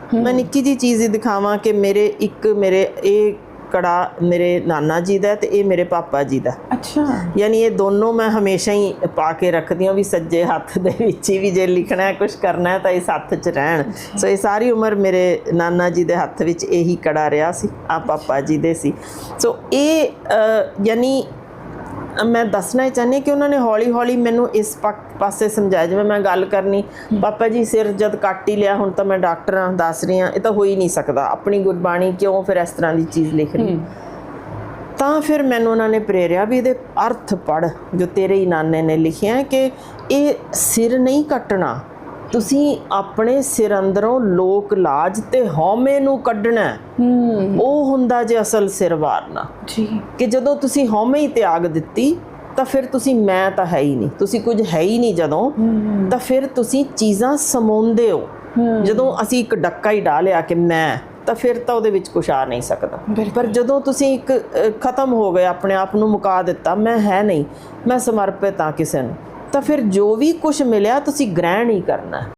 ਮੈਂ ਨਿੱਕੀ ਜੀ ਚੀਜ਼ ਹੀ ਦਿਖਾਵਾਂ ਕਿ ਮੇਰੇ ਇੱਕ ਮੇਰੇ ਇਹ ਕੜਾ ਮੇਰੇ ਨਾਨਾ ਜੀ ਦਾ ਤੇ ਇਹ ਮੇਰੇ ਪਾਪਾ ਜੀ ਦਾ। ਅੱਛਾ। ਯਾਨੀ ਇਹ ਦੋਨੋਂ ਮੈਂ ਹਮੇਸ਼ਾ ਹੀ ਪਾ ਕੇ ਰੱਖਦੀ ਹਾਂ ਵੀ ਸੱਜੇ ਹੱਥ ਦੇ ਵਿੱਚ ਹੀ ਵੀ ਜੇ ਲਿਖਣਾ ਹੈ ਕੁਝ ਕਰਨਾ ਹੈ ਤਾਂ ਇਸ ਹੱਥ 'ਚ ਰਹਿਣ। ਸੋ ਇਹ ਸਾਰੀ ਉਮਰ ਮੇਰੇ ਨਾਨਾ ਜੀ ਦੇ ਹੱਥ ਵਿੱਚ ਇਹੀ ਕੜਾ ਰਿਹਾ ਸੀ ਆ ਪਾਪਾ ਜੀ ਦੇ ਸੀ। ਸੋ ਇਹ ਯਾਨੀ ਮੈਂ ਦੱਸਣਾ ਹੀ ਚਾਹੁੰਦੀ ਕਿ ਉਹਨਾਂ ਨੇ ਹੌਲੀ ਹੌਲੀ ਮੈਨੂੰ ਇਸ ਪਾਸੇ ਸਮਝਾਇਆ ਜਿਵੇਂ ਮੈਂ ਗੱਲ ਕਰਨੀ ਪਾਪਾ ਜੀ ਸਿਰ ਜਦ ਕੱਟ ਹੀ ਲਿਆ ਹੁਣ ਤਾਂ ਮੈਂ ਡਾਕਟਰਾਂ ਦੱਸ ਰਹੀ ਹਾਂ ਇਹ ਤਾਂ ਹੋ ਹੀ ਨਹੀਂ ਸਕਦਾ ਆਪਣੀ ਗੁਰਬਾਣੀ ਕਿਉਂ ਫਿਰ ਇਸ ਤਰ੍ਹਾਂ ਦੀ ਚੀਜ਼ ਲਿਖ ਰਹੀ? ਤਾਂ ਫਿਰ ਮੈਨੂੰ ਉਹਨਾਂ ਨੇ ਪ੍ਰੇਰਿਆ ਵੀ ਇਹਦੇ ਅਰਥ ਪੜ ਜੋ ਤੇਰੇ ਹੀ ਨਾਨੇ ਨੇ ਲਿਖਿਆ ਕਿ ਇਹ ਸਿਰ ਨਹੀਂ ਕੱਟਣਾ ਤੁਸੀਂ ਆਪਣੇ ਸਿਰ ਅੰਦਰੋਂ ਲੋਕ ਲਾਜ ਤੇ ਹਉਮੈ ਨੂੰ ਕੱਢਣਾ ਉਹ ਹੁੰਦਾ ਜੇ ਅਸਲ ਸਿਰ ਵਾਰਨਾ। ਜੀ। ਕਿ ਜਦੋਂ ਤੁਸੀਂ ਹਉਮੈ ਹੀ ਤਿਆਗ ਦਿੱਤੀ ਤਾਂ ਫਿਰ ਤੁਸੀਂ ਮੈਂ ਤਾਂ ਹੈ ਹੀ ਨਹੀਂ। ਤੁਸੀਂ ਕੁਝ ਹੈ ਹੀ ਨਹੀਂ ਜਦੋਂ ਤਾਂ ਫਿਰ ਤੁਸੀਂ ਚੀਜ਼ਾਂ ਸਮੋਂਦੇ ਹੋ। ਜਦੋਂ ਅਸੀਂ ਇੱਕ ਡੱਕਾ ਹੀ ਡਾਲਿਆ ਕਿ ਮੈਂ ਤਾਂ ਫਿਰ ਤਾਂ ਉਹਦੇ ਵਿੱਚ ਕੁਝ ਆ ਨਹੀਂ ਸਕਦਾ। ਪਰ ਜਦੋਂ ਤੁਸੀਂ ਇੱਕ ਖਤਮ ਹੋ ਗਏ ਆਪਣੇ ਆਪ ਨੂੰ ਮੁਕਾ ਦਿੱਤਾ ਮੈਂ ਹੈ ਨਹੀਂ ਮੈਂ ਸਮਰਪਿਤ ਹਾਂ ਕਿਸੇ ਨੂੰ। ਤਾਂ ਫਿਰ ਜੋ ਵੀ ਕੁਝ ਮਿਲਿਆ ਤੁਸੀਂ ਗ੍ਰਹਿਣ ਹੀ ਕਰਨਾ।